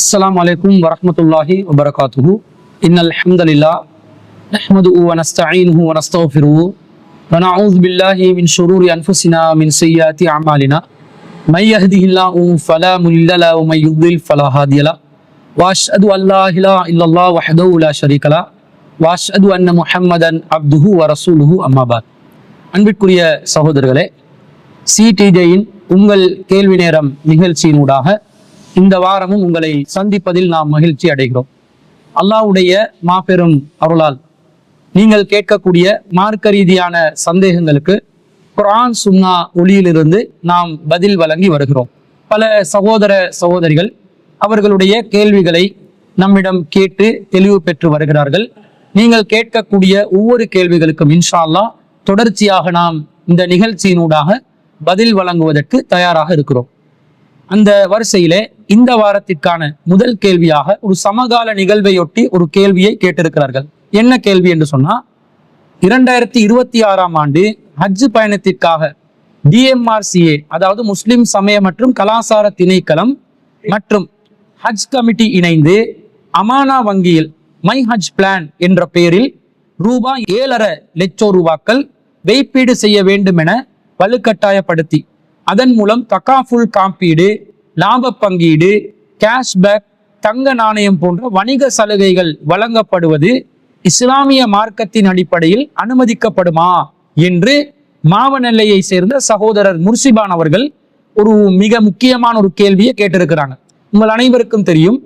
السلام عليكم ورحمة الله وبركاته. إن الحمد لله نحمده ونستعينه ونستغفره ونعوذ بالله من شرور أنفسنا من سيئات أعمالنا. من يهده الله فلا مضل له ومن يضلل فلا هادي له. وأشهد أن لا إله إلا الله وحده لا شريك له. وأشهد أن محمدا عبده ورسوله. أما بعد. அன்பிற்குரிய சகோதரர்களே சிடிஜேயின் உங்கள் கேள்வி நேரம் நிகழ்ச்சியினூடாக இந்த வாரமும் உங்களை சந்திப்பதில் நாம் மகிழ்ச்சி அடைகிறோம். அல்லாஹ்வுடைய மாபெரும் அருளால் நீங்கள் கேட்கக்கூடிய மார்க்க ரீதியான சந்தேகங்களுக்கு குரான் சுன்னா ஒளியிலிருந்து நாம் பதில் வழங்கி வருகிறோம். பல சகோதர சகோதரிகள் அவர்களுடைய கேள்விகளை நம்மிடம் கேட்டு தெளிவு பெற்று வருகிறார்கள். நீங்கள் கேட்கக்கூடிய ஒவ்வொரு கேள்விகளுக்கும் இன்ஷா தொடர்ச்சியாக நாம் இந்த நிகழ்ச்சியினூடாக பதில் வழங்குவதற்கு தயாராக இருக்கிறோம். அந்த வரிசையிலே இந்த வாரத்திற்கான முதல் கேள்வியாக ஒரு சமகால நிகழ்வையொட்டி ஒரு கேள்வியை கேட்டிருக்கிறார்கள். என்ன கேள்வி என்று சொன்னா இரண்டாயிரத்தி இருபத்தி ஆறாம் ஆண்டு ஹஜ் பயணத்திற்காக டிஎம்ஆர்சிஏ அதாவது முஸ்லிம் சமய மற்றும் கலாசார திணைக்களம் மற்றும் ஹஜ் கமிட்டி இணைந்து அமானா வங்கியில் மை ஹஜ் பிளான் என்ற பெயரில் ரூபாய் ஏழரை லட்சம் ரூபாக்கள் வைப்பீடு செய்ய வேண்டும் என வலுக்கட்டாயப்படுத்தி அதன் மூலம் தக்காஃபுல் காப்பீடு லாப பங்கீடு கேஷ்பேக் தங்க நாணயம் போன்ற வணிக சலுகைகள் வழங்கப்படுவது இஸ்லாமிய மார்க்கத்தின் அடிப்படையில் அனுமதிக்கப்படுமா என்று மாவநெல்லையை சேர்ந்த சகோதரர் முர்சிபான் அவர்கள் ஒரு மிக முக்கியமான ஒரு கேள்வியை கேட்டிருக்கிறாங்க. உங்கள் அனைவருக்கும் தெரியும்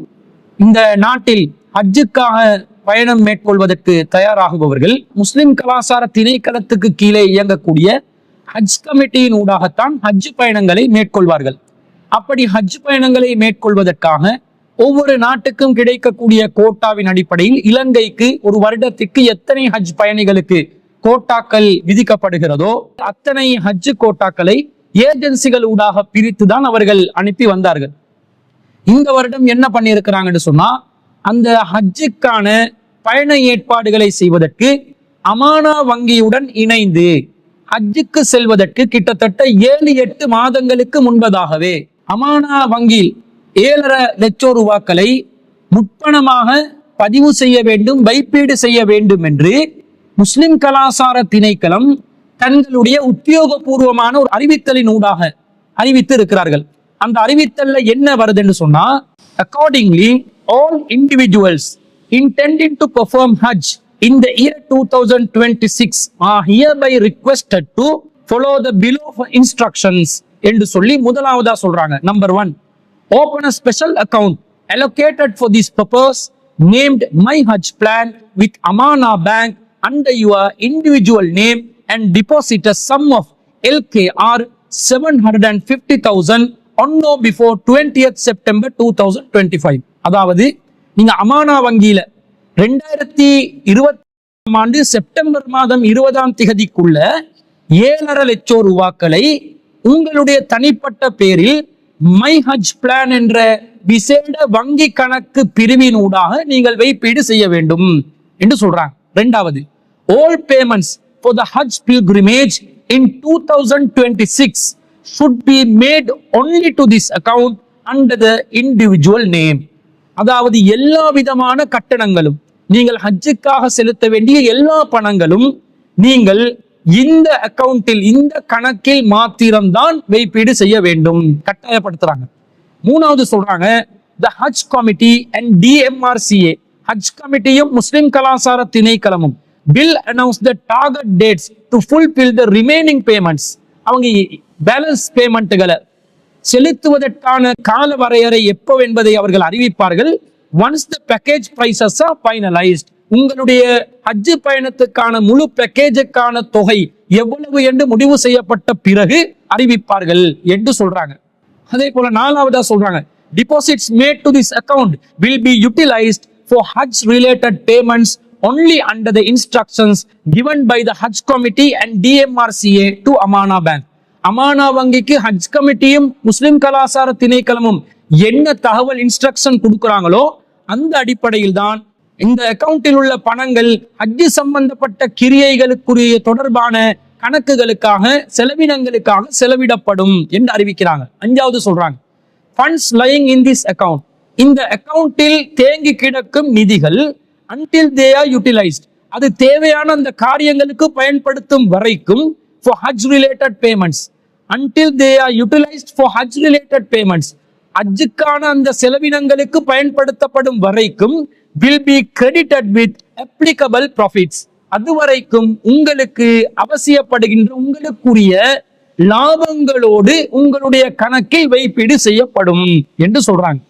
இந்த நாட்டில் ஹஜ்ஜுக்காக பயணம் மேற்கொள்வதற்கு தயாராகுபவர்கள் முஸ்லிம் கலாச்சார திணைக்களத்துக்கு கீழே இயங்கக்கூடிய ஹஜ் கமிட்டியின் ஊடாகத்தான் ஹஜ் பயணங்களை மேற்கொள்வார்கள். அப்படி ஹஜ் பயணங்களை மேற்கொள்வதற்காக ஒவ்வொரு நாட்டுக்கும் கிடைக்கக்கூடிய கோட்டாவின் அடிப்படையில் இலங்கைக்கு ஒரு வருடத்திற்கு எத்தனை ஹஜ் பயணிகளுக்கு கோட்டாக்கள் விதிக்கப்படுகிறதோ அத்தனை ஹஜ் கோட்டாக்களை ஏஜென்சிகள் ஊடாக பிரித்து தான் அவர்கள் அனுப்பி வந்தார்கள். இந்த வருடம் என்ன பண்ணியிருக்கிறாங்கன்னு சொன்னா அந்த ஹஜ்ஜுக்கான பயண ஏற்பாடுகளை செய்வதற்கு அமானா வங்கியுடன் இணைந்து ஹஜ்ஜுக்கு செல்வதற்கு கிட்டத்தட்ட ஏழு எட்டு மாதங்களுக்கு முன்பதாகவே அமானா வங்கியில் ஏழரை லட்சம் ரூபாக்களை முற்பணமாக பதிவு செய்ய வேண்டும் வைப்பீடு செய்ய வேண்டும் என்று முஸ்லிம் கலாசார திணைக்களம் தங்களுடைய உத்தியோகபூர்வமான ஒரு அறிவித்தலின் ஊடாக அறிவித்து இருக்கிறார்கள் அந்த அறிவித்தல்ல என்ன வருதுன்னு சொன்னா accordingly all individuals intending to perform Hajj in the year 2026 are hereby requested to follow the below instructions என்று சொல்லி முதலாவதா சொல்றாங்க number one open a special account allocated for this purpose named my hajj plan with amana bank under your individual name and deposit a sum of lkr 750000 on or before 20th september 2025 அதாவது நீங்க அமானா வங்கியில ரெண்டாயிரத்தி இருபத்தி ஆண்டு September மாதம் இருபதாம் திகதிக்குள்ள ஏழரை லட்சம் ரூபாக்களை உங்களுடைய தனிப்பட்ட பேரில் மை ஹஜ் பிளான் என்ற விசேட வங்கி கணக்கு பிரிவினூடாக நீங்கள் வைப்பீடு செய்ய வேண்டும் என்று சொல்றாங்க. ரெண்டாவது all payments for the Hajj pilgrimage in 2026 should be made only to this account under the individual name. அதாவது எல்லா விதமான கட்டணங்களும் நீங்கள் ஹஜ்ஜுக்காக செலுத்த வேண்டிய எல்லா பணங்களும் நீங்கள் இந்த அக்கவுண்டில் இந்த கணக்கில் மாத்திரம்தான் வைப்பீடு செய்ய வேண்டும். கட்டாயப்படுத்துறாங்க. மூணாவது சொல்றாங்க த ஹஜ் கமிட்டி அண்ட் டிஎம்ஆர்சிஏ ஹஜ் கமிட்டியும் முஸ்லிம் கலாச்சார திணைக்களமும் will announce the target dates to fulfil the remaining payments அவங்க பேலன்ஸ் பேமெண்ட்டுகளை செலுத்துவதற்கான கால வரையறை எப்போ என்பதை அவர்கள் அறிவிப்பார்கள். Once the package prices are finalised உங்களுடைய ஹஜ்ஜு பயணத்துக்கான முழு பேக்கேஜுக்கான தொகை எவ்வளவு என்று முடிவு செய்யப்பட்ட பிறகு அறிவிப்பார்கள் என்று சொல்றாங்க. அதே போல நாலாவதா சொல்றாங்க. Deposits made to this account will be utilised for Hajj related payments only under the instructions given by the hajj committee and dmrca to amana bank. Amana வங்கிக்கு ஹஜ் கமிட்டியும் முஸ்லிம் கலாச்சார திணைக்களமும் என்ன தகவல் இன்ஸ்ட்ரக்ஷன் கொடுக்குறாங்களோ அந்த அடிப்படையில் தான் இந்த அக்கவுண்டில் உள்ள பணங்கள் ஹஜ்ஜு சம்பந்தப்பட்ட கிரியைகளுக்குரிய தொடர்பான கணக்குகளுக்காக செலவினங்களுக்காக செலவிடப்படும் என்று அறிவிக்கிறாங்க. அஞ்சாவது சொல்றாங்க funds lying in this account இந்த அக்கவுண்டில் தேங்கி கிடக்கும் நிதிகள் அன்டில் தே ஆர் யூட்டிலைஸ்ட் அது தேவையான அந்த காரியங்களுக்கு பயன்படுத்தும் வரைக்கும் for Hajj related payments until they are utilised for Hajj related payments ஹஜ்ஜுக்கான அந்த செலவினங்களுக்கு பயன்படுத்தப்படும் வரைக்கும் will be credited with applicable profits அதுவரைக்கும் உங்களுக்கு அவசியப்படுகின்ற உங்களுக்குரிய லாபங்களோடு உங்களுடைய கணக்கில் வைப்பீடு செய்யப்படும் என்று சொல்றாங்க.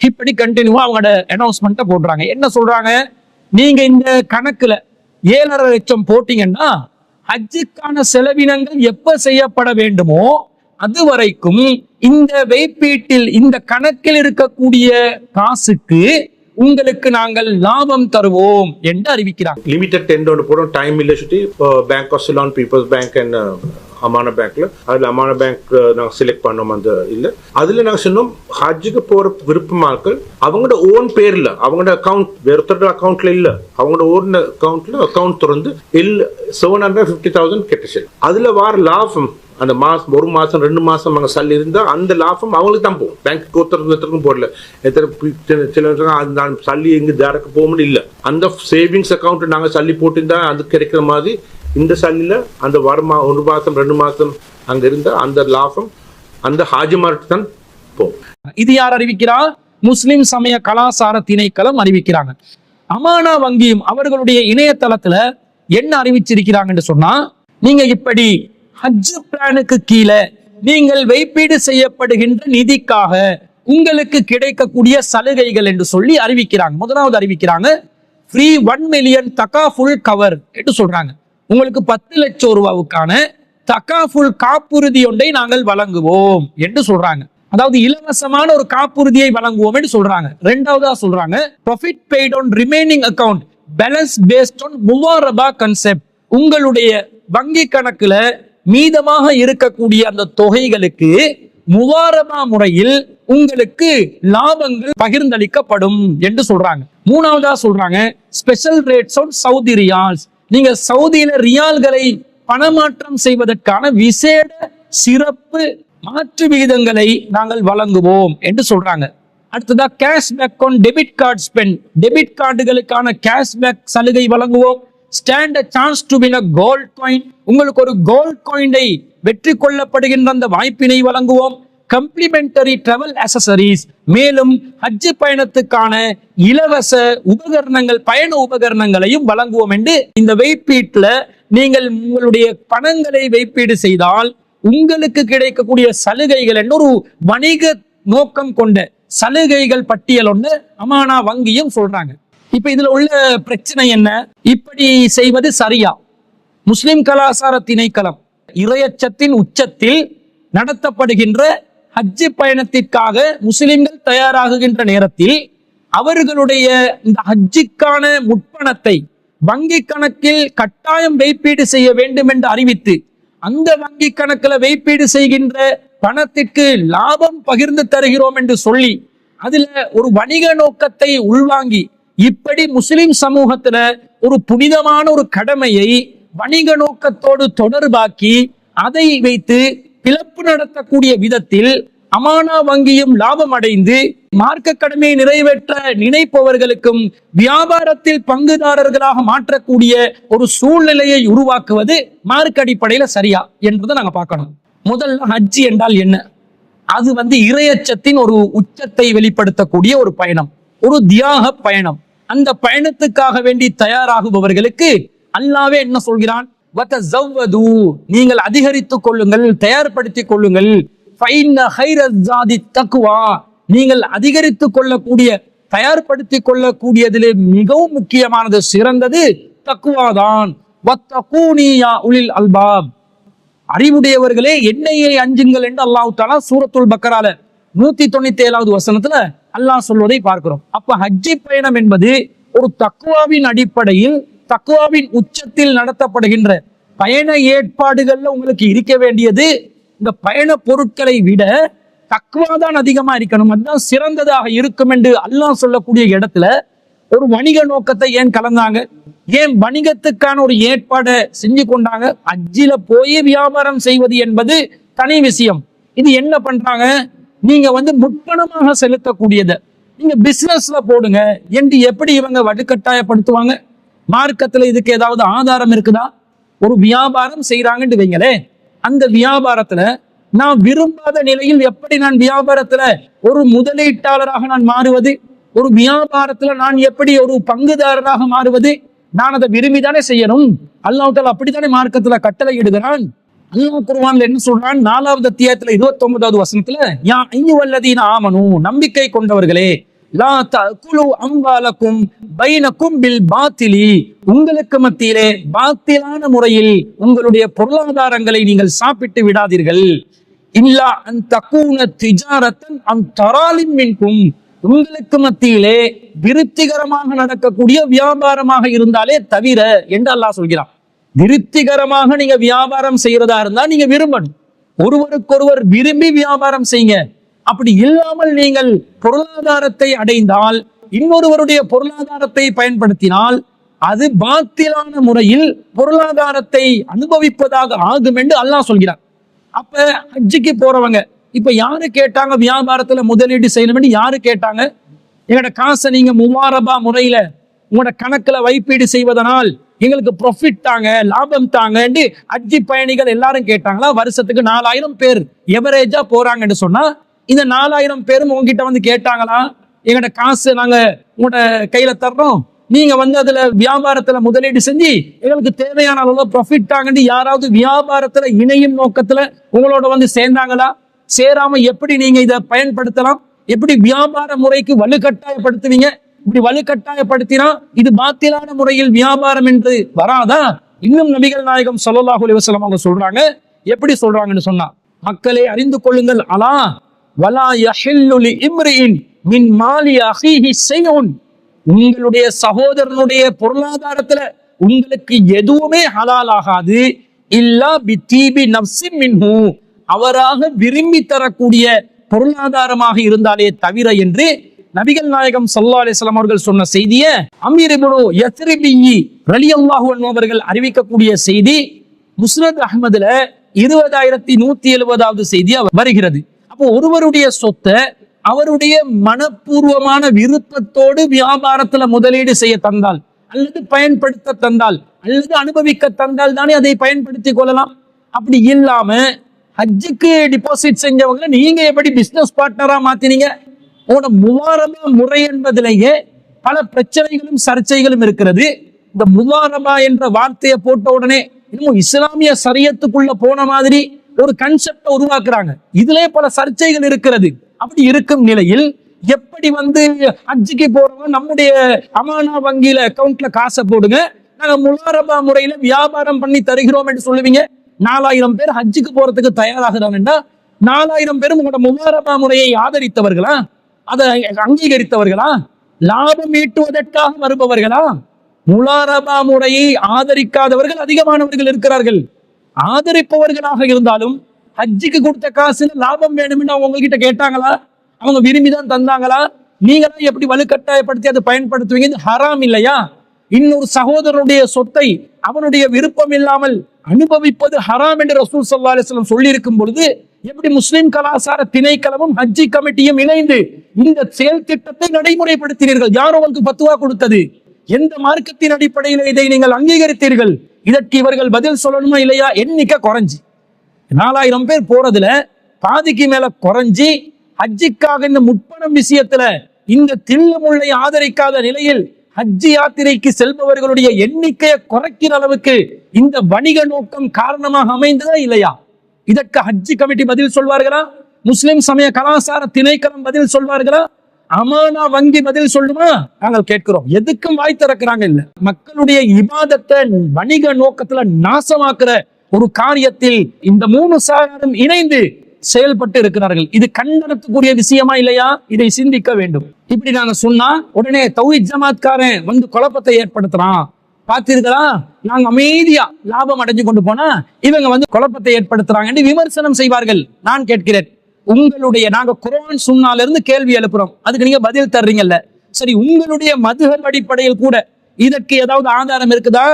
இப்படி கண்டினியூவா அவங்களோட அனௌன்ஸ்மெண்ட்டை போடுறாங்க. என்ன சொல்றாங்க? நீங்க இந்த கணக்குல ஏழரை லட்சம் போட்டீங்கன்னா ஹஜ்ஜுக்கான செலவினங்கள் எப்ப செய்யப்பட வேண்டுமோ அது வரைக்கும் இந்த வைப்பீட்டில் இந்த கணக்கில் இருக்கக்கூடிய காசுக்கு உங்களுக்கு நாங்கள் லாபம் தருவோம் என்று அறிவிக்கிறாங்க. லிமிடெட் டென் ஒன்று போடும் டைம் இல்லை சுற்றி Bank of Ceylon People's Bank and Amana பேங்க்ல அதில் அமான பேங்க் நாங்கள் செலக்ட் பண்ணோம். அந்த இல்லை. அதில் நாங்கள் சொன்னோம் ஹஜ்ஜுக்கு போகிற விருப்பமாக்கள் அவங்களோட ஓன் பேரில் அவங்களோட அக்கௌண்ட் வேறொருத்தரோட அக்கௌண்ட்ல இல்லை. அவங்களோட ஓன் அக்கௌண்ட்ல அக்கௌண்ட் திறந்து இல்லை செவன் ஹண்ட்ரட் ஃபிஃப்டி தௌசண்ட் கெட்ட அதில் வார லாபம் அந்த மாதம் ஒரு மாதம் ரெண்டு மாதம் அங்கே சல்லி இருந்தால் அந்த லாபம் அவங்களுக்கு தான் போகும். பேங்க் ஒருத்தருக்கும் போடல. எத்தனை சில- அந்த சல்லி எங்கே டேரக்ட் போக இல்லை. அந்த சேவிங்ஸ் அக்கௌண்ட்டு நாங்கள் சல்லி போட்டிருந்தா அது கிடைக்கிற மாதிரி இந்த சல்லியில் அந்த வருமா ஒரு மாதம் ரெண்டு மாதம் அங்கே இருந்தால் அந்த லாபம் அந்த ஹாஜிமார்ட்டு தான் போகும். இது யார் அறிவிக்கிறார்? முஸ்லிம் சமய கலாசார திணைக்களம் அறிவிக்கிறாங்க. அமானா வங்கியும் அவர்களுடைய இணையதளத்துல என்ன அறிவிச்சிருக்கிறாங்கன்னு சொன்னா நீங்க இப்படி ஹஜ் பிளானுக்கு கீழே நீங்கள் வைப்பீடு செய்யப்படுகின்ற நிதிக்காக உங்களுக்கு கிடைக்கக்கூடிய சலுகைகள் என்று சொல்லி அறிவிக்கிறாங்க. முதலாவது அறிவிக்கிறாங்க ஃப்ரீ ஒன் மில்லியன் தக்கா ஃபுல் கவர் என்று சொல்றாங்க. உங்களுக்கு பத்து லட்சம் ரூபாவுக்கான தகாஃபுல் காப்புறுதி ஒன்றை நாங்கள் வழங்குவோம் என்று சொல்றாங்க. அதாவது இலவசமான ஒரு காப்புறுதியை வழங்குவோம் என்று சொல்றாங்க. ரெண்டாவதா சொல்றாங்க profit paid on remaining account balance based on முவாரபா கன்செப்ட் உங்களுடைய வங்கி கணக்குல மீதமாக இருக்கக்கூடிய அந்த தொகைகளுக்கு முவாரமா முறையில் உங்களுக்கு லாபங்கள் பகிர்ந்தளிக்கப்படும் என்று சொல்றாங்க. மூணாவதா சொல்றாங்க special rates on Saudi riyals நீங்க சவுதியில ரியால்களை பணமாற்றம் செய்வதற்கான விசேட சிறப்பு மாற்று விகிதங்களை நாங்கள் வழங்குவோம் என்று சொல்றாங்க. அடுத்ததா cashback on debit card spend debit கார்டுகளுக்கான cashback சலுகை வழங்குவோம். Stand a chance to win gold coin உங்களுக்கு ஒரு கோல்ட் காயினை வெற்றி கொள்ளப்படுகின்ற அந்த வாய்ப்பினை வழங்குவோம். கம்ப்ளிமெண்டரி டிராவல் அசசரிஸ் மேலும் ஹஜ் பயணத்துக்கான இலவச உபகரணங்கள் பயண உபகரணங்களையும் வழங்குவோம் என்று இந்த வைப்பீட்டில் நீங்கள் உங்களுடைய பணங்களை வைப்பீடு செய்தால் உங்களுக்கு கிடைக்கக்கூடிய சலுகைகள் என்று ஒரு வணிக நோக்கம் கொண்ட சலுகைகள் பட்டியல் ஒன்று அமானா வங்கியும் சொல்றாங்க. இப்ப இதுல உள்ள பிரச்சனை என்ன? இப்படி செய்வது சரியா? முஸ்லிம் கலாச்சார திணைக்களம் இறையச்சத்தின் உச்சத்தில் நடத்தப்படுகின்ற ஹஜ்ஜு பயணத்திற்காக முஸ்லிம்கள் தயாராகுகின்ற நேரத்தில் அவர்களுடைய இந்த ஹஜ்ஜுக்கான முற்பணத்தை வங்கி கணக்கில் கட்டாயம் வைப்பீடு செய்ய வேண்டும் என்று அறிவித்து அந்த வங்கி கணக்கில் வைப்பீடு செய்கின்ற பணத்திற்கு லாபம் பகிர்ந்து தருகிறோம் என்று சொல்லி அதுல ஒரு வணிக நோக்கத்தை உள்வாங்கி இப்படி முஸ்லிம் சமூகத்துல ஒரு புனிதமான ஒரு கடமையை வணிக நோக்கத்தோடு தொடர்பாக்கி அதை வைத்து பிளப்பு நடத்தக்கூடிய விதத்தில் அமானா வங்கியும் லாபம் அடைந்து மார்க்க கடமையை நிறைவேற்ற நினைப்பவர்களுக்கும் வியாபாரத்தில் பங்குதாரர்களாக மாற்றக்கூடிய ஒரு சூழ்நிலையை உருவாக்குவது மார்க்க அடிப்படையில சரியா என்றதை நாங்க பார்க்கணும். முதல்ல ஹஜ்ஜி என்றால் என்ன? அது வந்து இரையச்சத்தின் ஒரு உச்சத்தை வெளிப்படுத்தக்கூடிய ஒரு பயணம். ஒரு தியாக பயணம். அந்த பயணத்துக்காக வேண்டி தயாராகுபவர்களுக்கு அல்லாவே என்ன சொல்கிறான்? நீங்கள் அதிகரித்துக் கொள்ளுங்கள் தயார்படுத்திக் கொள்ளுங்கள். தக்குவா நீங்கள் அதிகரித்துக் கொள்ளக்கூடிய தயார்படுத்திக் கொள்ளக்கூடியதிலே மிகவும் முக்கியமானது சிறந்தது தக்குவாதான் வத்தகூனியா அல்பாப். அறிவுடையவர்களே என்னையை அஞ்சுங்கள் என்று அல்லாஹ் தாலா சூரத்துல் பக்கரால நூத்தி தொண்ணூத்தி ஏழாவது வசனத்துல அல்லாஹ் சொல்வதை பார்க்கிறோம். அப்ப ஹஜ்ஜி பயணம் என்பது ஒரு தக்குவாவின் அடிப்படையில் தக்குவாவின் உச்சத்தில் நடத்தப்படுகின்ற பயண ஏற்பாடுகள்ல உங்களுக்கு இருக்க வேண்டியது இந்த பயண பொருட்களை விட தக்குவா தான் அதிகமா இருக்கணும். அதுதான் சிறந்ததாக இருக்கும் என்று அல்லாஹ் சொல்லக்கூடிய இடத்துல ஒரு வணிக நோக்கத்தை ஏன் கலந்தாங்க? ஏன் வணிகத்துக்கான ஒரு ஏற்பாடை செஞ்சு கொண்டாங்க? அஜ்ஜில போய் வியாபாரம் செய்வது என்பது தனி விஷயம். இது என்ன பண்றாங்க? நீங்க வந்து முற்பணமாக செலுத்தக்கூடியதை. நீங்க பிசினஸ்ல போடுங்க. என்று எப்படி இவங்க வலுக்கட்டாயப்படுத்துவாங்க? மார்க்கத்துல இதுக்கு ஏதாவது ஆதாரம் இருக்குதா? ஒரு வியாபாரம் செய்யறாங்கன்னு வைங்களே அந்த வியாபாரத்துல நான் விரும்பாத நிலையில் எப்படி நான் வியாபாரத்துல ஒரு முதலீட்டாளராக நான் மாறுவது? ஒரு வியாபாரத்துல நான் எப்படி ஒரு பங்குதாரராக மாறுவது? நான் அதை விரும்பிதானே செய்யணும்? அல்லாஹ் அப்படித்தானே மார்க்கத்துல கட்டளை இடுகிறான்? அல்லாஹ் குருவான்ல என்ன சொல்றான்? நாலாவது அத்தியாயத்துல இருபத்தி ஒன்பதாவது வசனத்துல யா ஐயுவல்லதீன ஆமனு நம்பிக்கை கொண்டவர்களே லா தகுலு அம்பாலக்கும் பைனக்கும் பில் பாத்திலி. உங்களுக்கு மத்தியிலே பாத்திலான முறையில் உங்களுடைய பொருளாதாரங்களை நீங்கள் சாப்பிட்டு விடாதீர்கள். இல்லா அன் தக்கூன திஜாரத்தன் அந் தராலின் மின்கும். உங்களுக்கு மத்தியிலே விருத்திகரமாக நடக்கக்கூடிய வியாபாரமாக இருந்தாலே தவிர என்று அல்லாஹ் சொல்கிறான். விருத்திகரமாக நீங்க வியாபாரம் செய்யறதா இருந்தா நீங்க விரும்பணும். ஒருவருக்கொருவர் விரும்பி வியாபாரம் செய்யுங்க. அப்படி இல்லாமல் நீங்கள் பொருளாதாரத்தை அடைந்தால் இன்னொருவருடைய பொருளாதாரத்தை பயன்படுத்தினால் அது பாத்திலான முறையில் பொருளாதாரத்தை அனுபவிப்பதாக ஆகும் என்று அல்லாஹ் சொல்கிறார் அப்ப ஹஜ்ஜிக்கு போறவங்க இப்ப யாரு கேட்டாங்க வியாபாரத்துல முதலீடு செய்யணும்னு? யாரு கேட்டாங்க? எங்களோட காசை நீங்க முவாரபா முறையில உங்களோட கணக்குல வைப்பீடு செய்வதனால் எங்களுக்கு ப்ராஃபிட் தாங்க லாபம் தாங்கன்னு அஜி பயணிகள் எல்லாரும் கேட்டாங்களா வருஷத்துக்கு நாலாயிரம் பேர் எவரேஜா போறாங்கன்னு சொன்னா இந்த நாலாயிரம் பேரும் உங்ககிட்ட வந்து கேட்டாங்களா? எங்களோட காசு நாங்க உங்களோட கையில தர்றோம். நீங்க வந்து அதுல வியாபாரத்துல முதலீடு செஞ்சு எங்களுக்கு தேவையான அளவுல ப்ராஃபிட் ஆகண்டி யாராவது வியாபாரத்துல இணையும் நோக்கத்துல உங்களோட வந்து சேர்ந்தாங்களா? சேராம எப்படி நீங்க இதை பயன்படுத்தலாம்? எப்படி வியாபார முறைக்கு வலுக்கட்டாயப்படுத்துவீங்க? இப்படி வலுக்கட்டாயப்படுத்தினா இது பாத்திலான முறையில் வியாபாரம் என்று வராதா? இன்னும் நபிகள் நாயகம் ஸல்லல்லாஹு அலைஹி அவங்க சொல்றாங்க. எப்படி சொல்றாங்கன்னு சொன்னா மக்களே அறிந்து கொள்ளுங்கள். அலா வலா யஹில்லுலி இம்ரியின் மின் மாலி அஹிஹி ஷைஉன். உங்களுடைய சகோதரனுடைய பொருளாதாரத்துல உங்களுக்கு எதுவுமே ஹலால் ஆகாது இல்லா பித்தீபி நப்சி மின்ஹு. அவராக விரும்பி தரக்கூடிய பொருளாதாரமாக இருந்தாலே தவிர என்று நபிகள் நாயகம் சல்லா அலிஸ்லாம் அவர்கள் சொன்ன செய்தியை அமீர் இப்னு யத்ரிபியி ரலி அல்லாஹு அவர்கள் அறிவிக்கக்கூடிய செய்தி முஸ்னத் அஹ்மதுல இருபதாயிரத்தி நூத்தி எழுபதாவது செய்தியா வருகிறது. அப்போ ஒருவருடைய சொத்தை அவருடைய மனப்பூர்வமான விருப்பத்தோடு வியாபாரத்துல முதலீடு செய்ய தந்தால் அல்லது பயன்படுத்த தந்தால் அல்லது அனுபவிக்க தந்தால் தானே அதை பயன்படுத்திக் கொள்ளலாம். அப்படி இல்லாம ஹஜ்ஜுக்கு டிபாசிட் செஞ்சவங்களை நீங்க எப்படி பிசினஸ் பார்ட்னரா மாத்தினீங்க? உங்களோட முவாரபா முறை என்பதிலேயே பல பிரச்சனைகளும் சர்ச்சைகளும் இருக்கிறது. இந்த முவாரபா என்ற வார்த்தையை போட்ட உடனே இன்னும் இஸ்லாமிய சரியத்துக்குள்ள போன மாதிரி ஒரு கன்செப்டை உருவாக்குறாங்க. இதுல பல சர்ச்சைகள் இருக்கிறது. அப்படி இருக்கும் நிலையில் எப்படி வந்து அஜிக்கு போறவங்க நம்முடைய அமானா வங்கியில அக்கௌண்ட்ல காசை போடுங்க நாங்க முலாரபா முறையில வியாபாரம் பண்ணி தருகிறோம் என்று சொல்லுவீங்க. நாலாயிரம் பேர் ஹஜ்ஜுக்கு போறதுக்கு தயாராகிறாங்கன்னா நாலாயிரம் பேரும் உங்களோட முலாரபா முறையை ஆதரித்தவர்களா? அதை அங்கீகரித்தவர்களா? லாபம் ஈட்டுவதற்காக வருபவர்களா? முலாரபா முறையை ஆதரிக்காதவர்கள் அதிகமானவர்கள் இருக்கிறார்கள். ஆதரிப்பவர்களாக இருந்தாலும் ஹஜ்ஜிக்கு கொடுத்த காசுல லாபம் வேணும்னு அவங்க உங்ககிட்ட கேட்டாங்களா? அவங்க விரும்பி தான் தந்தாங்களா? நீங்களா எப்படி வலுக்கட்டாயப்படுத்தி அதை பயன்படுத்துவீங்க? இது ஹராம் இல்லையா? இன்னொரு சகோதரனுடைய சொத்தை அவனுடைய விருப்பம் இல்லாமல் அனுபவிப்பது ஹராம் என்று ரசூல் சல்லா அலிஸ்லாம் சொல்லியிருக்கும் பொழுது எப்படி முஸ்லிம் கலாச்சார திணைக்களமும் ஹஜ்ஜி கமிட்டியும் இணைந்து இந்த செயல் திட்டத்தை நடைமுறைப்படுத்தினீர்கள்? யார் உங்களுக்கு பத்துவா கொடுத்தது? எந்த மார்க்கத்தின் அடிப்படையில் இதை நீங்கள் அங்கீகரித்தீர்கள்? இதற்கு இவர்கள் பதில் சொல்லணுமா இல்லையா? எண்ணிக்கை குறைஞ்சி. நாலாயிரம் பேர் போறதுல பாதிக்கு மேல குறைஞ்சி ஹஜ்ஜிக்காக இந்த முற்பணம் விஷயத்துல இந்த தில்லமுள்ளை ஆதரிக்காத நிலையில் ஹஜ்ஜி யாத்திரைக்கு செல்பவர்களுடைய எண்ணிக்கையை குறைக்கிற அளவுக்கு இந்த வணிக நோக்கம் காரணமாக அமைந்ததா இல்லையா? இதற்கு ஹஜ்ஜி கமிட்டி பதில் சொல்வார்களா? முஸ்லிம் சமய கலாச்சார திணைக்களம் பதில் சொல்வார்களா? அமானா வங்கி பதில் சொல்லுமா? நாங்கள் கேட்கிறோம். எதுக்கும் வாய் திறக்கிறாங்க இல்ல. மக்களுடைய இபாதத்தை வணிக நோக்கத்துல நாசமாக்குற ஒரு காரியத்தில் இந்த மூணு சாராரும் இணைந்து செயல்பட்டு இருக்கிறார்கள். இது கண்டனத்துக்குரிய விஷயமா இல்லையா? இதை சிந்திக்க வேண்டும். இப்படி நாங்க சொன்னா உடனே தௌஹீத் ஜமாத்காரன் வந்து குழப்பத்தை ஏற்படுத்துறான். பார்த்தீர்களா நாங்க அமைதியா லாபம் அடைஞ்சு கொண்டு போனா இவங்க வந்து குழப்பத்தை ஏற்படுத்துறாங்கன்னு விமர்சனம் செய்வார்கள். நான் கேட்கிறேன் உங்களுடைய நாங்க குரான் சுண்ணால இருந்து கேள்வி எழுப்புறோம். அதுக்கு நீங்க பதில் தர்றீங்கல்ல. சரி உங்களுடைய மதுகர் அடிப்படையில் கூட இதற்கு ஏதாவது ஆதாரம் இருக்குதா?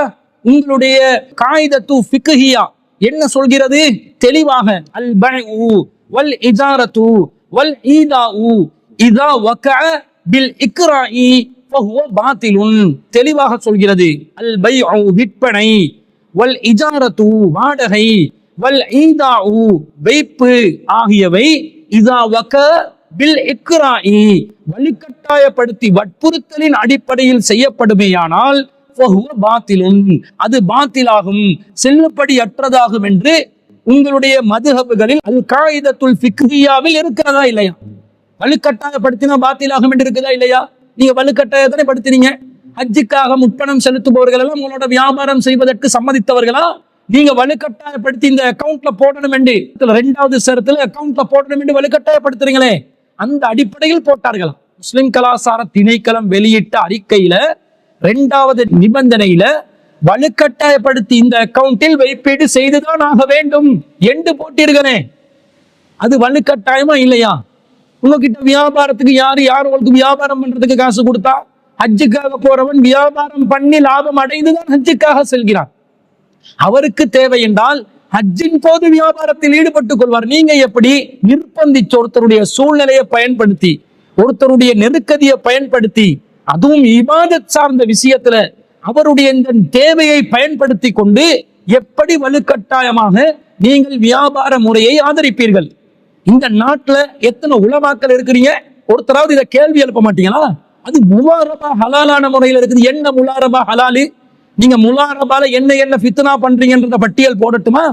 உங்களுடைய காகிதத்து ஃபிக்குஹியா என்ன சொல்கிறது? தெளிவாக அல் பைஉ வல் இஜாரத்து வல் ஈதாஉ இதா வக்க பில் இக்ராஇ ஃபஹுவ பாத்திலுன் தெளிவாக சொல்கிறது அல் பைஉ விற்பனை வல் இஜாரத்து வாடகை வல் ஈதாஉ வைப்பு ஆகியவை இதா வக பில் இக்ராஇ வலிக்கட்டாயப்படுத்தி வற்புறுத்தலின் அடிப்படையில் செய்யப்படுமேயானால் பாத்திலும். அது பாத்திலாகும். செல்லுபடியற்றதாகும் என்று உங்களுடைய மதுஹபுகளில் அல் காயிதத்துல் ஃபிக்ஹியாவில் இருக்கிறதா இல்லையா? வலுக்கட்டாயப்படுத்தினா பாத்திலாகும் என்று இருக்குதா இல்லையா? நீங்க வலுக்கட்டாயத்தானே படுத்தினீங்க. ஹஜ்ஜுக்காக முற்பணம் செலுத்துபவர்கள் எல்லாம் உங்களோட வியாபாரம் செய்வதற்கு சம்மதித்தவர்களா? நீங்க வலுக்கட்டாயப்படுத்தி இந்த அக்கவுண்ட்ல போடணும் என்று ரெண்டாவது சரத்துல அக்கவுண்ட்ல போடணும் என்று வலுக்கட்டாயப்படுத்துறீங்களே. அந்த அடிப்படையில் போட்டார்களாம் முஸ்லிம் கலாச்சார திணைக்களம் வெளியிட்ட அறிக்கையில ரெண்டாவது நிபந்தனையில வலுக்கட்டாயப்படுத்தி இந்த அக்கவுண்டில் வைப்பீடு செய்துதான் ஆக வேண்டும் என்று போட்டிருக்கனே அது வலுக்கட்டாயமா இல்லையா? உங்ககிட்ட வியாபாரத்துக்கு யாரு யார் உங்களுக்கு வியாபாரம் பண்றதுக்கு காசு கொடுத்தா? ஹஜ்ஜுக்காக போறவன் வியாபாரம் பண்ணி லாபம் அடைந்துதான் ஹஜ்ஜுக்காக செல்கிறான். அவருக்கு தேவை என்றால் ஹஜ்ஜின் போது வியாபாரத்தில் ஈடுபட்டுக் கொள்வார். நீங்க எப்படி நிர்பந்திச்சு ஒருத்தருடைய சூழ்நிலையை பயன்படுத்தி ஒருத்தருடைய நெருக்கதியை பயன்படுத்தி அதுவும் இபாதத் சார்ந்த விஷயத்துல அவருடைய இந்த தேவையை பயன்படுத்தி கொண்டு எப்படி வலுக்கட்டாயமாக நீங்கள் வியாபார முறையை ஆதரிப்பீர்கள்? இந்த நாட்டுல எத்தனை உலமாக்கள் இருக்கிறீங்க? ஒருத்தராவது இதை கேள்வி எழுப்ப மாட்டீங்களா? அது முலாரபா ஹலாலான முறையில் இருக்குது. என்ன முலாரபா ஹலாலு? நீங்க முலாரபால என்ன என்ன ஃபித்னா பண்றீங்கன்ற பட்டியல் போடட்டுமா?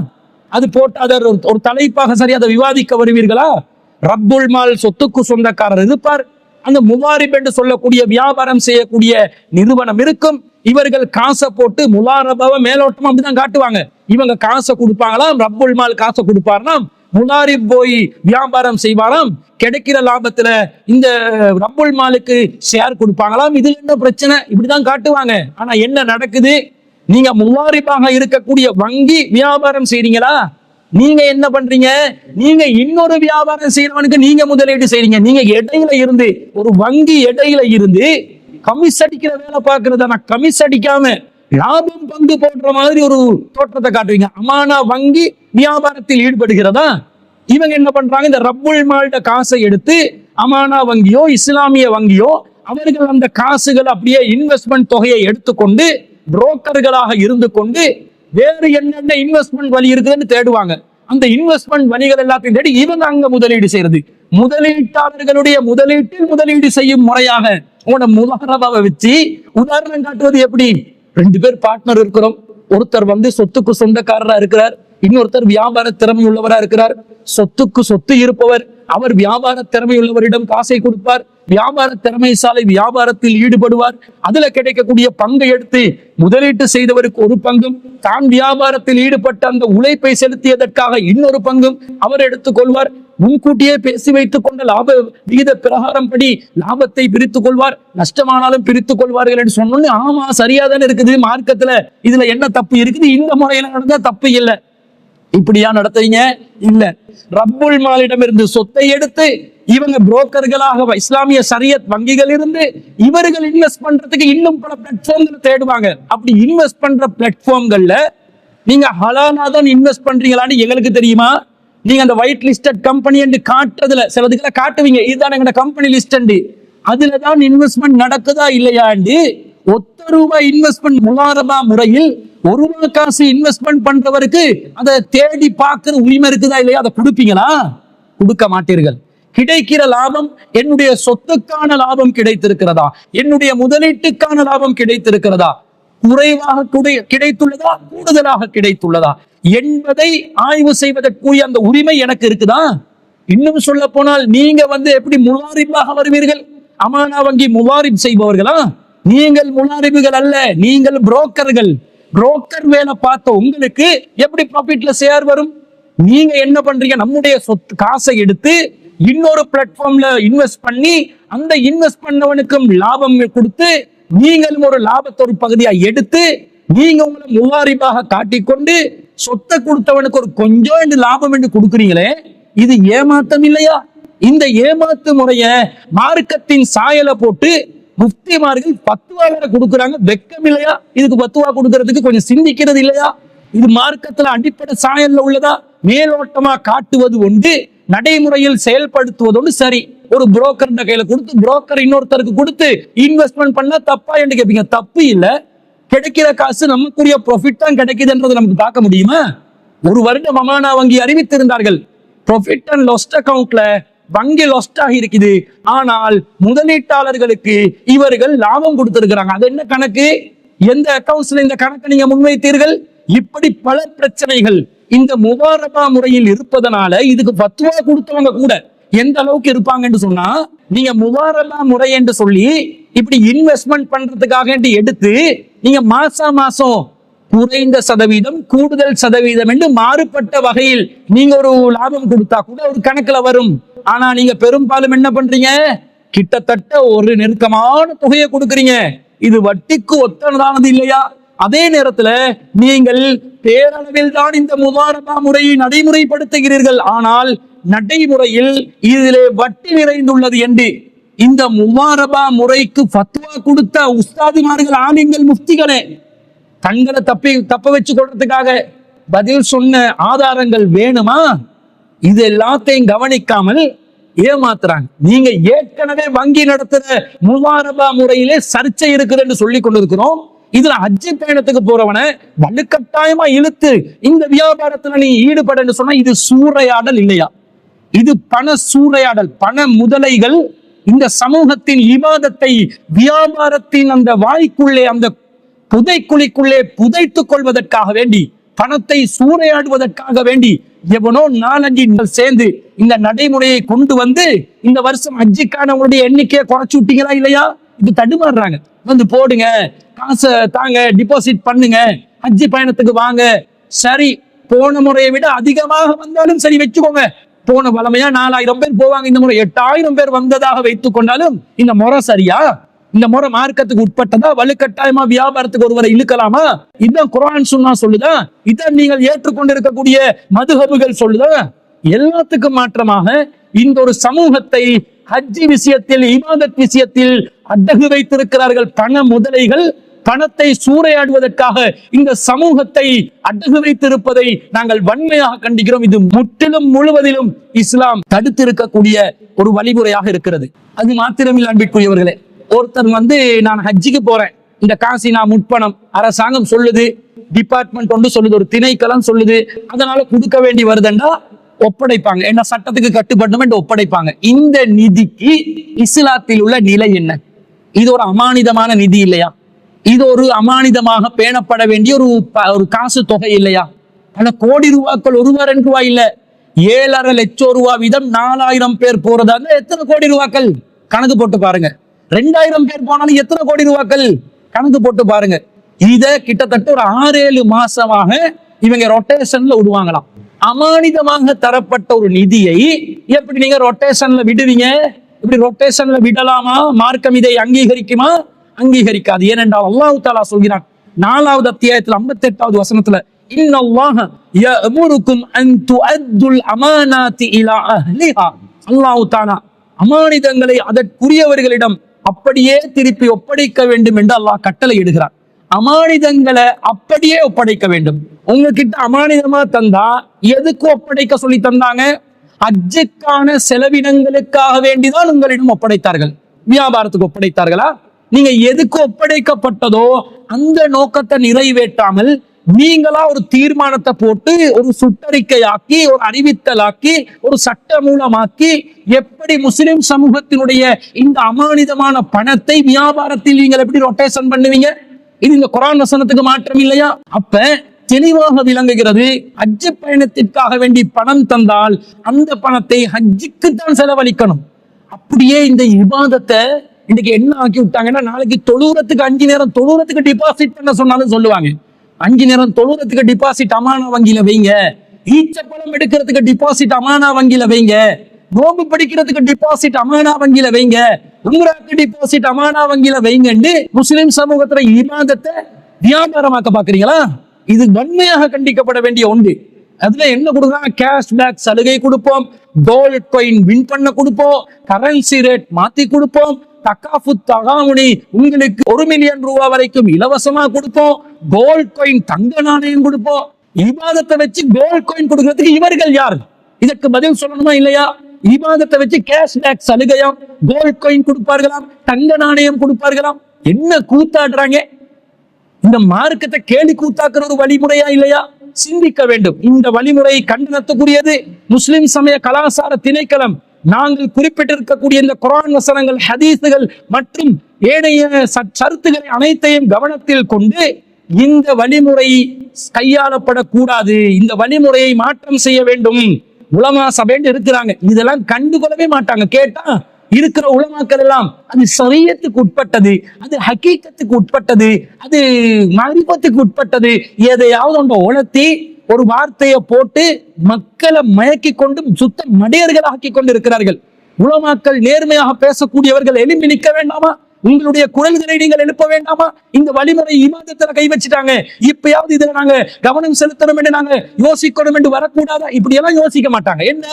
அது போட்டு அதை ஒரு ஒரு தலைப்பாக சரி அதை விவாதிக்க வருவீர்களா? ரப்புல் மால் சொத்துக்கு சொந்தக்காரர் இருப்பார். அந்த முவாரிப் என்று சொல்லக்கூடிய வியாபாரம் செய்யக்கூடிய நிறுவனம் இருக்கும். இவர்கள் காசை போட்டு முலாரபாவை மேலோட்டம் அப்படிதான் காட்டுவாங்க. இவங்க காசை கொடுப்பாங்களாம் ரப்புல் மால் காசை கொடுப்பாராம் முலாரி போய் வியாபாரம் செய்வாராம் கிடைக்கிற லாபத்துல இந்த ரப்புல் மாலுக்கு ஷேர் கொடுப்பாங்களாம். இதுல என்ன பிரச்சனை? இப்படிதான் காட்டுவாங்க. ஆனா என்ன நடக்குது? நீங்க முவாரிப்பாக இருக்கக்கூடிய வங்கி வியாபாரம் செய்றீங்களா? நீங்க என்ன பண்றீங்க? நீங்க இன்னொரு வியாபாரம் செய்யறவனுக்கு நீங்க முதலீடு செய்றீங்க. நீங்க இடையில இருந்து ஒரு வங்கி இடையில இருந்து கமிஸ் அடிக்கிற வேலை பார்க்கறது. ஆனா கமிஸ் அடிக்காம லாபம் பங்கு போன்ற மாதிரி ஒரு தோற்றத்தை காட்டுவீங்க. அமானா வங்கி வியாபாரத்தில் ஈடுபடுகிறதா? இவங்க என்ன பண்றாங்க? இந்த ரப்புல் மால்ட காசை எடுத்து அமானா வங்கியோ இஸ்லாமிய வங்கியோ அவர்கள் அந்த காசுகள் அப்படியே இன்வெஸ்ட்மெண்ட் தொகையை எடுத்துக்கொண்டு புரோக்கர்களாக இருந்து கொண்டு வேறு என்னென்ன இன்வெஸ்ட்மெண்ட் வழி இருக்குதுன்னு தேடுவாங்க. அந்த இன்வெஸ்ட்மெண்ட் வழிகள் எல்லாத்தையும் தேடி இவங்க அங்க முதலீடு செய்யறது முதலீட்டாளர்களுடைய முதலீட்டில் முதலீடு செய்யும் முறையாக உன முலகரபாவை வச்சு உதாரணம் காட்டுவது எப்படி? ரெண்டு பேர் பார்ட்னர் இருக்கிறோம். ஒருத்தர் வந்து சொத்துக்கு சொந்தக்காரரா இருக்கிறார். இன்னொருத்தர் வியாபார திறமை உள்ளவரா இருக்கிறார். சொத்துக்கு சொத்து இருப்பவர். அவர் வியாபார திறமை உள்ளவரிடம் காசை கொடுப்பார். வியாபார திறமைசாலை வியாபாரத்தில் ஈடுபடுவார். அதுல கிடைக்கக்கூடிய பங்கை எடுத்து முதலீட்டு செய்தவருக்கு ஒரு பங்கும் தான் வியாபாரத்தில் ஈடுபட்ட அந்த உழைப்பை செலுத்தியதற்காக இன்னொரு பங்கும் அவர் எடுத்துக்கொள்வார் முன்கூட்டியே பேசி வைத்துக் கொண்ட லாப விகித பிரகாரம் படி லாபத்தை பிரித்துக் கொள்வார். நஷ்டமானாலும் பிரித்துக் கொள்வார்கள் என்று சொன்னோன்னு ஆமா சரியாதானே இருக்குது மார்க்கத்துல இதுல என்ன தப்பு இருக்குது? இந்த முறையில நடந்தா தப்பு இல்லை. இப்படியா நடத்துறீங்க? இல்ல. ரப்புல் மாலிடம் இருந்து சொத்தை எடுத்து இவங்க புரோக்கர்களாக இஸ்லாமிய சரியத் வங்கிகள் இருந்து இவர்கள் இன்வெஸ்ட் பண்றதுக்கு இன்னும் பல பிளாட்ஃபார்ம்களை தேடுவாங்க. அப்படி இன்வெஸ்ட் பண்ற பிளாட்ஃபார்ம்கள்ல நீங்க ஹலானா தான் இன்வெஸ்ட் பண்றீங்களான்னு எங்களுக்கு தெரியுமா? நீங்க அந்த ஒயிட் லிஸ்டட் கம்பெனி என்று காட்டுறதுல சிலதுக்குள்ள காட்டுவீங்க. இதுதான் எங்க கம்பெனி லிஸ்ட் அதுல தான் இன்வெஸ்ட்மெண்ட் நடக்குதா இல்லையாண்டு ஒத்த ரூபாய் இன்வெஸ்ட்மெண்ட் முலாரபா முறையில் ஒரு காசு இன்வெஸ்ட்மெண்ட் பண்றவருக்கு அதை தேடி பார்க்கிற உரிமை இருக்குதா இல்லையா? அதை கொடுப்பீங்களா? கொடுக்க மாட்டீர்கள். கிடைக்கிற லாபம் என்னுடைய சொத்துக்கான லாபம் கிடைத்திருக்கிறதா? என்னுடைய முதலீட்டுக்கான லாபம் கிடைத்திருக்கிறதா? குறைவாக கிடைத்துள்ளதா? கூடுதலாக கிடைத்துள்ளதா? என்பதை ஆய்வு செய்வதற்குரிய அந்த உரிமை எனக்கு இருக்குதா? இன்னும் சொல்ல போனால் நீங்க வந்து எப்படி முலாரிப்பாக வருவீர்கள்? அமானா வங்கி முலாரிப் செய்பவர்களா? நீங்கள் முலாரிபுகள் அல்ல நீங்கள் புரோக்கர்கள். புரோக்கர் வேலை பார்த்த உங்களுக்கு எப்படி ப்ராஃபிட்ல ஷேர் வரும்? நீங்க என்ன பண்றீங்க? நம்முடைய சொத்து காசை எடுத்து இன்னொரு பிளாட்ஃபார்ம்ல இன்வெஸ்ட் பண்ணி அந்த இன்வெஸ்ட் பண்ணவனுக்கும் லாபம் கொடுத்து நீங்களும் ஒரு லாபத்தை ஒரு பகுதியா எடுத்து நீங்க உங்களை முவாரிபாக காட்டிக்கொண்டு சொத்தை கொடுத்தவனுக்கு ஒரு கொஞ்சம் என்று லாபம் என்று கொடுக்குறீங்களே இது ஏமாத்தம் இல்லையா? இந்த ஏமாத்து முறைய மார்க்கத்தின் சாயலை போட்டு முஃப்திமார்கள் பத்துவா வேற கொடுக்குறாங்க. வெக்கம் இல்லையா? இதுக்கு பத்துவா கொடுக்கறதுக்கு கொஞ்சம் சிந்திக்கிறது இல்லையா? இது மார்க்கத்துல அடிப்படை சாயல்ல உள்ளதா? மேலோட்டமா காட்டுவது ஒன்று நடைமுறையில் செயல்படுத்துவதோடு சரி. ஒரு புரோக்கர் கையில கொடுத்து புரோக்கர் இன்னொருத்தருக்கு கொடுத்து இன்வெஸ்ட்மெண்ட் பண்ணா தப்பா என்று கேட்பீங்க தப்பு இல்ல. கிடைக்கிற காசு நமக்குரிய ப்ராஃபிட் தான் கிடைக்குதுன்றது நமக்கு பார்க்க முடியுமா? ஒரு வருடம் மமானா வங்கி அறிவித்திருந்தார்கள். ப்ராஃபிட் அண்ட் லாஸ்ட் அக்கவுண்ட்ல வங்கி லாஸ்ட் ஆகி இருக்குது ஆனால் முதலீட்டாளர்களுக்கு இவர்கள் லாபம் கொடுத்திருக்கிறாங்க. அது என்ன கணக்கு? எந்த அக்கவுண்ட்ஸ்ல இந்த கணக்கை நீங்க முன்வைத்தீர்கள்? இப்படி பல பிரச்சனைகள் இந்த முபாரபா முறையில் இருப்பதனால இதுக்கு பத்துவா கொடுத்தவங்க கூட எந்த அளவுக்கு இருப்பாங்கன்னு சொன்னா நீங்க முபாரபா முறை என்று சொல்லி இப்படி இன்வெஸ்ட்மெண்ட் பண்றதுக்காக எடுத்து நீங்க மாசம் மாசம் குறைந்த சதவீதம் கூடுதல் சதவீதம் என்று மாறுபட்ட வகையில் நீங்க ஒரு லாபம் கொடுத்தா கூட ஒரு கணக்குல வரும். ஆனா நீங்க பெரும்பாலும் என்ன பண்றீங்க? கிட்டத்தட்ட ஒரு நெருக்கமான தொகையை கொடுக்குறீங்க. இது வட்டிக்கு ஒத்தனதானது இல்லையா? அதே நேரத்துல நீங்கள் பேரளவில் தான் இந்த முதாரபா முறையை நடைமுறைப்படுத்துகிறீர்கள். ஆனால் நடைமுறையில் இதிலே வட்டி நிறைந்துள்ளது என்று. இந்த முவாரபா முறைக்கு ஃபத்வா கொடுத்த உஸ்தாதிமார்கள் ஆலிங்கள் முஃப்திகளே தங்களை தப்பி தப்ப வச்சு கொள்றதுக்காக பதில் சொன்ன ஆதாரங்கள் வேணுமா? இது எல்லாத்தையும் கவனிக்காமல் ஏமாத்துறாங்க. நீங்க ஏற்கனவே வங்கி நடத்துற முவாரபா முறையிலே சர்ச்சை இருக்குதுன்னு சொல்லி கொண்டிருக்கிறோம். இதுல ஹஜ்ஜி பயணத்துக்கு போறவனை வலுக்கட்டாயமா இழுத்து இந்த வியாபாரத்துல நீ ஈடுபடன்னு சொன்னா இது சூறையாடல் இல்லையா? இது பண சூறையாடல் பண முதலைகள். இந்த சமூகத்தின் விவாதத்தை வியாபாரத்தின் அந்த வாய்க்குள்ளே அந்த புதைக்குழிக்குள்ளே புதைத்துக் கொள்வதற்காக வேண்டி பணத்தை சூறையாடுவதற்காக வேண்டி எவனோ நாலஞ்சு சேர்ந்து இந்த நடைமுறையை கொண்டு வந்து இந்த வருஷம் ஹஜ்ஜிக்கானவங்களுடைய எண்ணிக்கையை குறைச்சு விட்டீங்களா இல்லையா? இது தடுமாறுறாங்க. வந்து போடுங்க காசை தாங்க டிபாசிட் பண்ணுங்க ஹஜ்ஜி பயணத்துக்கு வாங்க. சரி போன முறையை விட அதிகமாக வந்தாலும் சரி வச்சுக்கோங்க. போன வளமையா நாலாயிரம் பேர் போவாங்க இந்த முறை எட்டாயிரம் பேர் வந்ததாக வைத்துக் கொண்டாலும் இந்த முறை சரியா? இந்த முறை மார்க்கத்துக்கு உட்பட்டதா? வலுக்கட்டாயமா வியாபாரத்துக்கு ஒருவரை இழுக்கலாமா? இதான் குரான் சொன்னா சொல்லுதா? இதான் நீங்கள் ஏற்றுக்கொண்டிருக்கக்கூடிய மதுஹபுகள் சொல்லுதா? எல்லாத்துக்கும் மாற்றமாக இந்த ஒரு சமூகத்தை ஹஜ்ஜி விஷயத்தில் இபாதத் விஷயத்தில் அடகு வைத்திருக்கிறார்கள் பண முதலைகள் பணத்தை சூறையாடுவதற்காக இந்த சமூகத்தை அடகு வைத்திருப்பதை நாங்கள் வன்மையாக கண்டிக்கிறோம். இது முற்றிலும் முழுவதிலும் இஸ்லாம் தடுத்திருக்கக்கூடிய ஒரு வழிமுறையாக இருக்கிறது. அது மாத்திரமில் அன்பிற்குரியவர்களே. ஒருத்தர் வந்து நான் ஹஜ்ஜிக்கு போறேன். இந்த காசி நான் முற்பணம். அரசாங்கம் சொல்லுது டிபார்ட்மெண்ட் ஒன்று சொல்லுது ஒரு திணைக்களம் சொல்லுது. அதனால கொடுக்க வேண்டி வருதுண்டா. ஒப்படைப்பாங்க. என்ன சட்டத்துக்கு கட்டுப்படணும் என்று ஒப்படைப்பாங்க. இந்த நிதிக்கு இஸ்லாத்தில் உள்ள நிலை என்ன? இது ஒரு அமானிதமான நிதி இல்லையா? இது ஒரு அமானிதமாக பேணப்பட வேண்டிய ஒரு ப- ஒரு காசு தொகை இல்லையா? பல கோடி ரூபாக்கள் ஒருவா ரெண்டு ரூபாய் இல்ல. ஏழரை லட்சம் ரூபா வீதம் நாலாயிரம் பேர் போறதா இருந்தா எத்தனை கோடி ரூபாக்கள்? கணக்கு போட்டு பாருங்க. ரெண்டாயிரம் பேர் போனாலும் எத்தனை கோடி ரூபாக்கள்? கணக்கு போட்டு பாருங்க. இத கிட்டத்தட்ட ஒரு ஆறு ஏழு மாசமாக இவங்க ரொட்டேஷன்ல விடுவாங்களாம். அமானிதமாக தரப்பட்ட ஒரு நிதியை எப்படி நீங்க ரொட்டேஷன்ல விடுவீங்க? இப்படி ரொட்டேஷன்ல விடலாமா? மார்க்கம் இதை அங்கீகரிக்குமா? அங்கீகரிக்காது. ஏனென்றால் அல்லாஹு தாலா சொல்கிறான் நாலாவது அத்தியாயத்தில் 58வது எட்டாவது வசனத்துல இன்னல்லாஹ யஅமுருக்கும் அன் துஅத்துல் அமானாத்தி இலா அஹ்லிஹா. அல்லாஹ் தாலா அமானிதங்களை அதற்குரியவர்களிடம் அப்படியே திருப்பி ஒப்படைக்க வேண்டும் என்று அல்லாஹ் கட்டளை இடுகிறார் அமானிதங்களை அப்படியே ஒப்படைக்க வேண்டும். உங்ககிட்ட அமானிதமா தந்தா எதுக்கு ஒப்படைக்க சொல்லி தந்தாங்க? அஜுக்கான செலவினங்களுக்காக வேண்டிதான் உங்களிடம் ஒப்படைத்தார்கள். வியாபாரத்துக்கு ஒப்படைத்தார்களா? நீங்க எதுக்கு ஒப்படைக்கப்பட்டதோ அந்த நோக்கத்தை நிறைவேற்றாமல் நீங்களா ஒரு தீர்மானத்தை போட்டு ஒரு சுட்டறிக்கையாக்கி ஒரு அறிவித்தலாக்கி ஒரு சட்ட மூலமாக்கி எப்படி முஸ்லிம் சமூகத்தினுடைய இந்த அமானிதமான பணத்தை வியாபாரத்தில் நீங்கள் எப்படி ரொட்டேஷன் பண்ணுவீங்க? இது இந்த குரான் வசனத்துக்கு மாற்றம் இல்லையா? அப்ப தெளிவாக விளங்குகிறது ஹஜ்ஜு பயணத்திற்காக வேண்டி பணம் தந்தால் அந்த பணத்தை ஹஜ்ஜுக்கு தான் செலவழிக்கணும். அப்படியே இந்த விவாதத்தை இன்னைக்கு என்ன ஆக்கி விட்டாங்கன்னா நாளைக்கு தொழுகிறதுக்கு அஞ்சு நேரம் தொழுகிறதுக்கு டிபாசிட் பண்ண சொன்னாலும் சொல்லுவாங்க. அஞ்சு நேரம் தொழுறதுக்கு டிபாசிட் அமானா வங்கியில வைங்க. ஈச்சப்பழம் எடுக்கிறதுக்கு டிபாசிட் அமானா வங்கியில வைங்க. நோம்பு படிக்கிறதுக்கு டிபாசிட் அமானா வங்கியில வைங்க. உம்ராக்கு டிபாசிட் அமானா வங்கியில வைங்கன்னு முஸ்லிம் சமூகத்துல இமாதத்தை வியாபாரமாக்க பாக்குறீங்களா இது வன்மையாக கண்டிக்கப்பட வேண்டிய ஒன்று. அதுல என்ன கொடுக்குறாங்க கேஷ் பேக் சலுகை கொடுப்போம். கோல்ட் காயின் வின் பண்ண கொடுப்போம். கரன்சி ரேட் மாத்தி கொடுப்போம். தக்காஃபு தகாமுனி உங்களுக்கு ஒரு மில்லியன் ரூபாய் வரைக்கும் இலவசமா கொடுப்போம். கோல்ட் காயின் தங்க நாணயம் கொடுப்போம். இபாதத்தை வச்சு கோல்ட் காயின் கொடுக்கறதுக்கு இவர்கள் யார்? இதற்கு பதில் சொல்லணுமா இல்லையா? இபாதத்தை வச்சு கேஷ்பேக் சலுகையாம். கோல்ட் காயின் கொடுப்பார்களாம். தங்க நாணயம் கொடுப்பார்களாம். என்ன கூத்தாடுறாங்க? இந்த மார்க்கத்தை கேலி கூத்தாக்குற ஒரு வழிமுறையா இல்லையா? சிந்திக்க வேண்டும். இந்த வழிமுறை கண்டனத்துக்குரியது. முஸ்லிம் சமய கலாசார திணைக்களம். நாங்கள் குறிப்பிட்டிருக்கக்கூடிய இந்த குரான் வசனங்கள் ஹதீஸுகள் மற்றும் ஏனைய சருத்துகளை அனைத்தையும் கவனத்தில் கொண்டு இந்த வழிமுறை கையாளப்படக்கூடாது. இந்த வழிமுறையை மாற்றம் செய்ய வேண்டும். உலமா சபைன்னு இருக்கிறாங்க. இதெல்லாம் கண்டுகொள்ளவே மாட்டாங்க. கேட்டா இருக்கிற உலமாக்கள் எல்லாம் அது சரியத்துக்கு உட்பட்டது அது ஹக்கீக்கத்துக்கு உட்பட்டது அது மதிப்பத்துக்கு உட்பட்டது. எதையாவது ஒன்றை உணர்த்தி ஒரு வார்த்தையை போட்டு மக்களை மயக்கி கொண்டு சுத்த மடையர்கள் ஆக்கி கொண்டு இருக்கிறார்கள் உலமாக்கள் நேர்மையாக பேசக்கூடியவர்கள் எழும்பி நிற்க வேண்டாமா? உங்களுடைய குரல்களை நீங்கள் எழுப்ப வேண்டாமா? இந்த வழிமுறை இமாதத்துல கை வச்சுட்டாங்க. இப்பயாவது இதுல நாங்க கவனம் செலுத்தணும் என்று நாங்க யோசிக்கணும் என்று வரக்கூடாதா? இப்படி எல்லாம் யோசிக்க மாட்டாங்க. என்ன?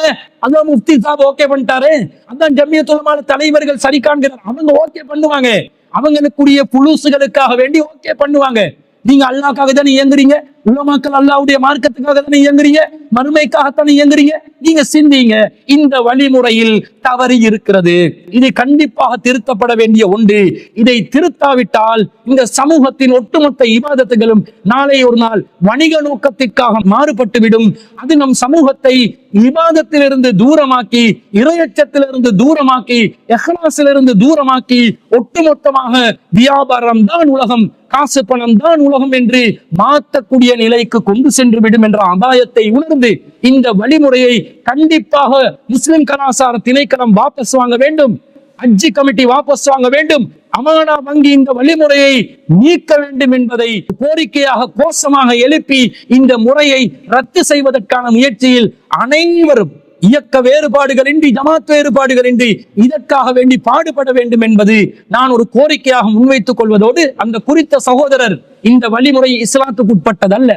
அதான் முஃப்தி சாப் ஓகே பண்ணிட்டாரு. அதான் ஜம்மியத்துலமான தலைவர்கள் சரி காண்கிறார். அவங்க ஓகே பண்ணுவாங்க. அவங்களுக்குரிய புலூசுகளுக்காக வேண்டி ஓகே பண்ணுவாங்க. நீங்க அல்லாக்காக தானே இயங்குறீங்க. உலமாக்கள் அல்லாவுடைய மார்க்கத்துக்காக தானே இயங்குறீங்க? மறுமைக்காகத்தானே இயங்குறீங்க? நீங்க சிந்திங்க. இந்த வழிமுறையில் தவறு இருக்கிறது. இது கண்டிப்பாக திருத்தப்பட வேண்டிய ஒன்று. இதை திருத்தாவிட்டால் இந்த சமூகத்தின் ஒட்டுமொத்த இபாதத்துகளும் நாளை ஒரு நாள் வணிக நோக்கத்திற்காக மாறுபட்டுவிடும். அது நம் சமூகத்தை இபாதத்திலிருந்து தூரமாக்கி இரையச்சத்திலிருந்து தூரமாக்கி எஹ்லாசிலிருந்து தூரமாக்கி ஒட்டுமொத்தமாக வியாபாரம் தான் உலகம் காசு பணம் தான் உலகம் என்று மாற்றக்கூடிய நிலைக்கு கொண்டு சென்று விடும் என்ற அபாயத்தை உணர்ந்து இந்த வழிமுறையை கண்டிப்பாக முஸ்லிம் கலாச்சார திணைக்களம் வாபஸ் வாங்க வேண்டும். அஜி கமிட்டி வாபஸ் வாங்க வேண்டும். அமானா வங்கி இந்த வழிமுறையை நீக்க வேண்டும் என்பதை கோரிக்கையாக கோஷமாக எழுப்பி இந்த முறையை ரத்து செய்வதற்கான முயற்சியில் அனைவரும் இயக்க வேறுபாடுகளின்றி ஜமாத் வேறுபாடுகளின்றி இதற்காக வேண்டி பாடுபட வேண்டும் என்பது நான் ஒரு கோரிக்கையாக முன்வைத்துக் கொள்வதோடு அந்த குறித்த சகோதரர் இந்த வழிமுறை இஸ்லாத்துக்கு உட்பட்டதல்ல.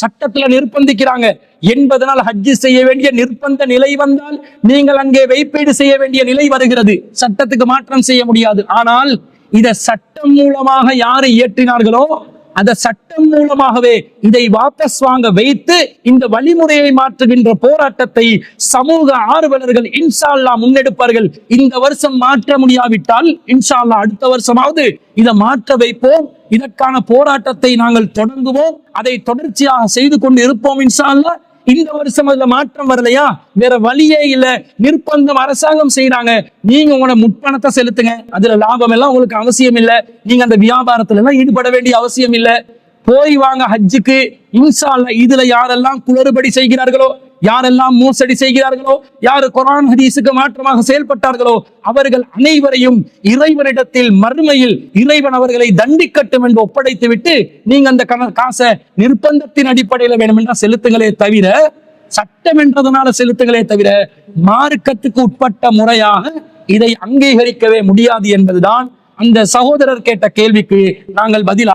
சட்டத்துல நிர்பந்திக்கிறாங்க. என்பதனால் ஹஜ்ஜி செய்ய வேண்டிய நிர்பந்த நிலை வந்தால் நீங்கள் அங்கே வைப்பீடு செய்ய வேண்டிய நிலை வருகிறது. சட்டத்துக்கு மாற்றம் செய்ய முடியாது. ஆனால் இதை சட்டம் மூலமாக யாரு இயற்றினார்களோ அந்த சட்டம் மூலமாகவே இதை வாபஸ் வாங்க வைத்து இந்த வழிமுறையை மாற்றுகின்ற போராட்டத்தை சமூக ஆர்வலர்கள் இன்ஷால்லா முன்னெடுப்பார்கள். இந்த வருஷம் மாற்ற முடியாவிட்டால் இன்ஷா அடுத்த வருஷமாவது இதை மாற்ற வைப்போம். இதற்கான போராட்டத்தை நாங்கள் தொடங்குவோம். அதை தொடர்ச்சியாக செய்து கொண்டு இருப்போம் இன்ஷா இந்த வருஷம் அதுல மாற்றம் வரலையா? வேற வழியே இல்ல. நிர்பந்தம் அரசாங்கம் செய்யறாங்க நீங்க உங்களோட முற்பணத்தை செலுத்துங்க. அதுல லாபம் எல்லாம் உங்களுக்கு அவசியம் இல்ல. நீங்க அந்த வியாபாரத்துல எல்லாம் ஈடுபட வேண்டிய அவசியம் இல்ல. போய் வாங்க ஹஜ்ஜுக்கு. இன்சால்ல இதுல யாரெல்லாம் குளறுபடி செய்கிறார்களோ யாரெல்லாம் மோசடி செய்கிறார்களோ யார் குரான் ஹதீஸுக்கு மாற்றமாக செயல்பட்டார்களோ அவர்கள் அனைவரையும் இறைவனிடத்தில் மறுமையில் இறைவன் அவர்களை தண்டிக்கட்டும் என்று ஒப்படைத்து விட்டு நீங்க அந்த காசை நிர்பந்தத்தின் அடிப்படையில் வேணுமென்றா செலுத்துங்களே தவிர சட்டம் என்றதுனால செலுத்துங்களே தவிர மார்க்கத்துக்கு உட்பட்ட முறையாக இதை அங்கீகரிக்கவே முடியாது என்பதுதான் அந்த சகோதரர் கேட்ட கேள்விக்கு நாங்கள் பதில்